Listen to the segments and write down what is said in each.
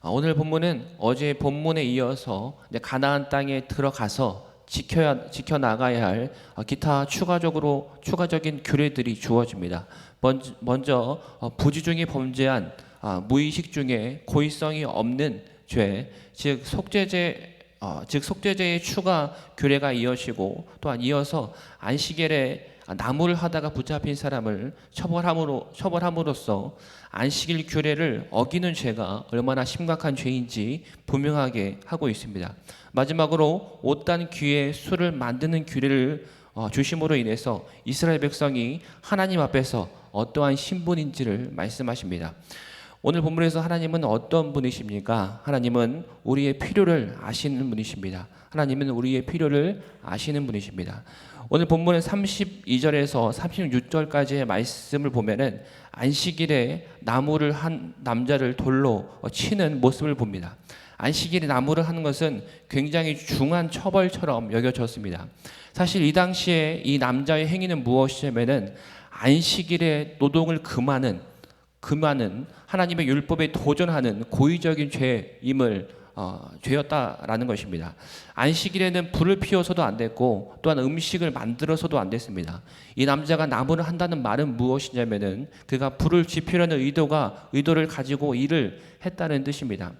아, 오늘 본문은 어제 본문에 이어서 가나안 땅에 들어가서 지켜야 지켜 나가야 할 어, 기타 추가적으로 추가적인 규례들이 주어집니다. 먼저, 먼저 어, 부지 중에 범죄한 아, 무의식 중에 고의성이 없는 죄, 즉 속죄죄 어, 즉 속죄죄의 추가 규례가 이어지고 또한 이어서 안식일에 나무를 하다가 붙잡힌 사람을 처벌함으로 처벌함으로써 안식일 규례를 어기는 죄가 얼마나 심각한 죄인지 분명하게 하고 있습니다. 마지막으로 옷단 귀에 술을 만드는 규례를 어, 주심으로 인해서 이스라엘 백성이 하나님 앞에서 어떠한 신분인지를 말씀하십니다. 오늘 본문에서 하나님은 어떤 분이십니까? 하나님은 우리의 필요를 아시는 분이십니다. 하나님은 우리의 필요를 아시는 분이십니다. 오늘 본문의 32절에서 36절까지의 말씀을 보면은 안식일에 나무를 한 남자를 돌로 치는 모습을 봅니다. 안식일에 나무를 하는 것은 굉장히 중한 처벌처럼 여겨졌습니다. 사실 이 당시에 이 남자의 행위는 무엇이냐면은 안식일에 노동을 금하는 금하는 하나님의 율법에 도전하는 고의적인 죄임을 어, 죄였다라는 것입니다. 안식일에는 불을 피워서도 안 됐고 또한 음식을 만들어서도 안 됐습니다. 이 남자가 나무를 한다는 말은 무엇이냐면은 그가 불을 지피려는 의도가 의도를 가지고 일을 했다는 뜻입니다.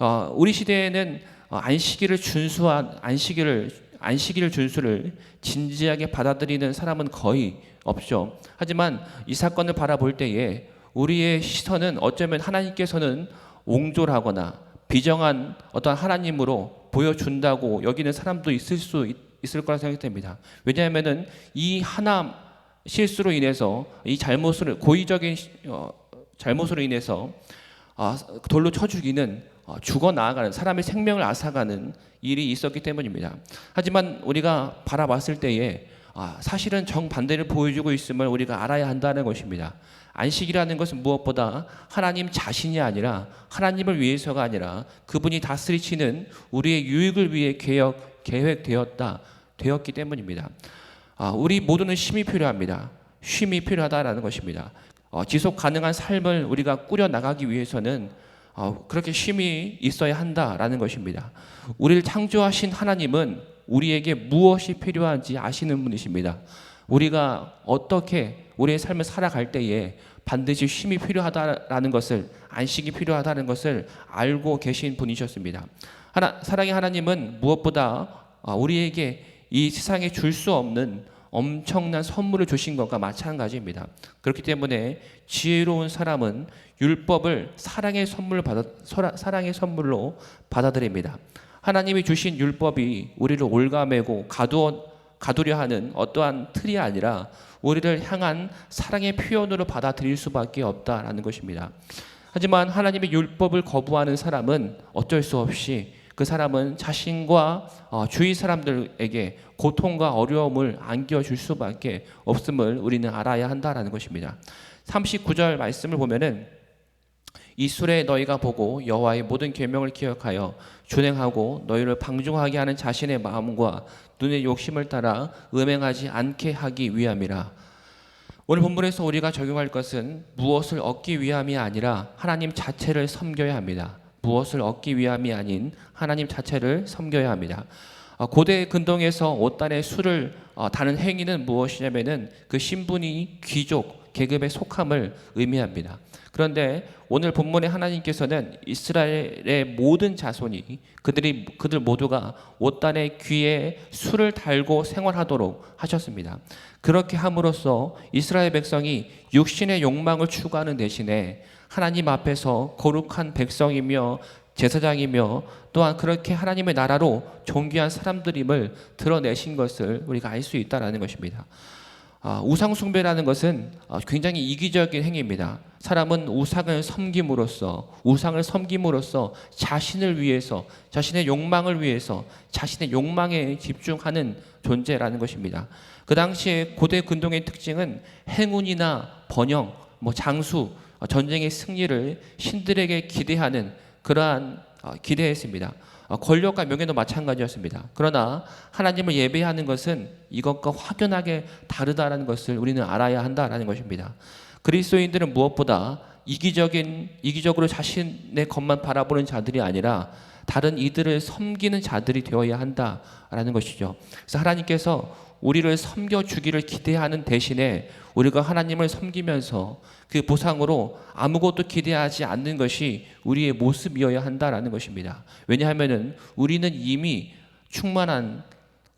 어, 우리 시대에는 어, 안식일을 준수한 안식일을 안식일 준수를 진지하게 받아들이는 사람은 거의 없죠. 하지만 이 사건을 바라볼 때에 우리의 시선은 어쩌면 하나님께서는 옹졸하거나 비정한 어떤 하나님으로 보여준다고 여기는 사람도 있을 수 있, 있을 거라 생각됩니다. 왜냐하면은 이 하나 실수로 인해서 이 잘못을 고의적인 어, 잘못으로 인해서 아, 돌로 쳐 죽이는 어, 죽어 나아가는 사람의 생명을 앗아가는 일이 있었기 때문입니다. 하지만 우리가 바라봤을 때에 아, 사실은 정반대를 보여주고 있음을 우리가 알아야 한다는 것입니다. 안식이라는 것은 무엇보다 하나님 자신이 아니라 하나님을 위해서가 아니라 그분이 다스리시는 우리의 유익을 위해 계획, 계획되었다 되었기 때문입니다. 아, 우리 모두는 쉼이 필요합니다. 쉼이 필요하다라는 것입니다. 어, 지속 가능한 삶을 우리가 꾸려 나가기 위해서는 어, 그렇게 쉼이 있어야 한다라는 것입니다. 우리를 창조하신 하나님은 우리에게 무엇이 필요한지 아시는 분이십니다. 우리가 어떻게 우리의 삶을 살아갈 때에 반드시 쉼이 필요하다라는 것을 안식이 필요하다는 것을 알고 계신 분이셨습니다. 하나, 사랑의 하나님은 무엇보다 아, 우리에게 이 세상에 줄 수 없는 엄청난 선물을 주신 것과 마찬가지입니다. 그렇기 때문에 지혜로운 사람은 율법을 사랑의 선물 받아 사랑의 선물로 받아들입니다. 하나님이 주신 율법이 우리를 올가매고 가두어 가두려 하는 어떠한 틀이 아니라 우리를 향한 사랑의 표현으로 받아들일 수밖에 없다라는 것입니다. 하지만 하나님의 율법을 거부하는 사람은 어쩔 수 없이 그 사람은 자신과 어, 주위 사람들에게 고통과 어려움을 안겨줄 수밖에 없음을 우리는 알아야 한다라는 것입니다. 39절 말씀을 보면은 이술에 너희가 보고 여호와의 모든 계명을 기억하여 준행하고 너희를 방종하게 하는 자신의 마음과 눈의 욕심을 따라 음행하지 않게 하기 위함이라. 오늘 본문에서 우리가 적용할 것은 무엇을 얻기 위함이 아니라 하나님 자체를 섬겨야 합니다. 무엇을 얻기 위함이 아닌 하나님 자체를 섬겨야 합니다. 어, 고대 근동에서 옷단에 술을 어, 다는 행위는 무엇이냐면은 그 신분이 귀족 계급의 속함을 의미합니다. 그런데 오늘 본문에 하나님께서는 이스라엘의 모든 자손이 그들이 그들 모두가 옷단의 귀에 술을 달고 생활하도록 하셨습니다. 그렇게 함으로써 이스라엘 백성이 육신의 욕망을 추구하는 대신에 하나님 앞에서 거룩한 백성이며 제사장이며 또한 그렇게 하나님의 나라로 존귀한 사람들임을 드러내신 것을 우리가 알 수 있다라는 것입니다. 아, 우상 숭배라는 것은 아, 굉장히 이기적인 행위입니다. 사람은 우상을 섬김으로써 우상을 섬김으로써 자신을 위해서 자신의 욕망을 위해서 자신의 욕망에 집중하는 존재라는 것입니다. 그 당시에 고대 근동의 특징은 행운이나 번영, 뭐 장수, 어, 전쟁의 승리를 신들에게 기대하는 그러한 어, 기대했습니다. 어, 권력과 명예도 마찬가지였습니다. 그러나 하나님을 예배하는 것은 이것과 확연하게 다르다라는 것을 우리는 알아야 한다라는 것입니다. 그리스도인들은 무엇보다 이기적인 이기적으로 자신의 것만 바라보는 자들이 아니라 다른 이들을 섬기는 자들이 되어야 한다라는 것이죠. 그래서 하나님께서 우리를 섬겨 주기를 기대하는 대신에 우리가 하나님을 섬기면서 그 보상으로 아무것도 기대하지 않는 것이 우리의 모습이어야 한다라는 것입니다. 왜냐하면은 우리는 이미 충만한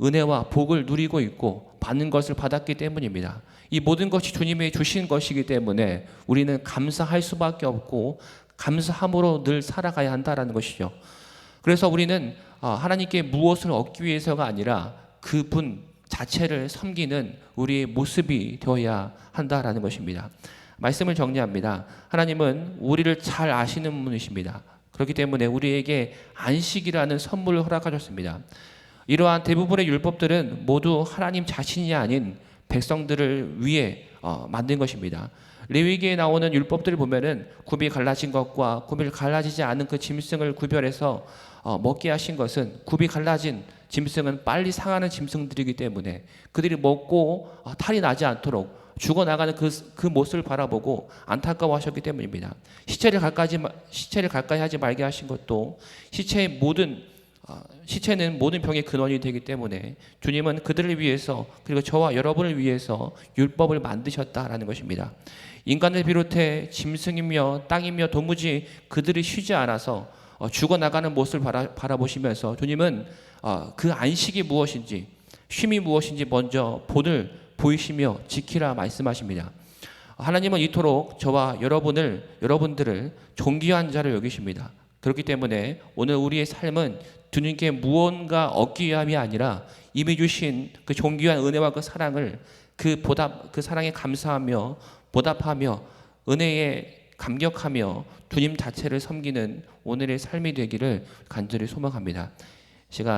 은혜와 복을 누리고 있고 받는 것을 받았기 때문입니다. 이 모든 것이 주님의 주신 것이기 때문에 우리는 감사할 수밖에 없고 감사함으로 늘 살아가야 한다라는 것이죠. 그래서 우리는 아, 하나님께 무엇을 얻기 위해서가 아니라 그분 자체를 섬기는 우리의 모습이 되어야 한다라는 것입니다. 말씀을 정리합니다. 하나님은 우리를 잘 아시는 분이십니다. 그렇기 때문에 우리에게 안식이라는 선물을 허락하셨습니다. 이러한 대부분의 율법들은 모두 하나님 자신이 아닌 백성들을 위해 어, 만든 것입니다. 레위기에 나오는 율법들을 보면은 굽이 갈라진 것과 굽이 갈라지지 않은 그 짐승을 구별해서 어, 먹게 하신 것은 굽이 갈라진 짐승은 빨리 상하는 짐승들이기 때문에 그들이 먹고 어, 탈이 나지 않도록 죽어나가는 그, 그 모습을 바라보고 안타까워하셨기 때문입니다. 시체를 가까이 시체를 가까이 하지 말게 하신 것도 시체의 모든 어, 시체는 모든 병의 근원이 되기 때문에 주님은 그들을 위해서 그리고 저와 여러분을 위해서 율법을 만드셨다라는 것입니다. 인간을 비롯해 짐승이며 땅이며 도무지 그들이 쉬지 않아서 어, 죽어나가는 모습을 바라, 바라보시면서 주님은 어, 그 안식이 무엇인지 쉼이 무엇인지 먼저 본을 보이시며 지키라 말씀하십니다. 하나님은 이토록 저와 여러분을 여러분들을 존귀한 자를 여기십니다. 그렇기 때문에 오늘 우리의 삶은 주님께 무언가 얻기 위함이 아니라 이미 주신 그 존귀한 은혜와 그 사랑을 그 보답 그 사랑에 감사하며 보답하며 은혜에 감격하며 주님 자체를 섬기는 오늘의 삶이 되기를 간절히 소망합니다. 시간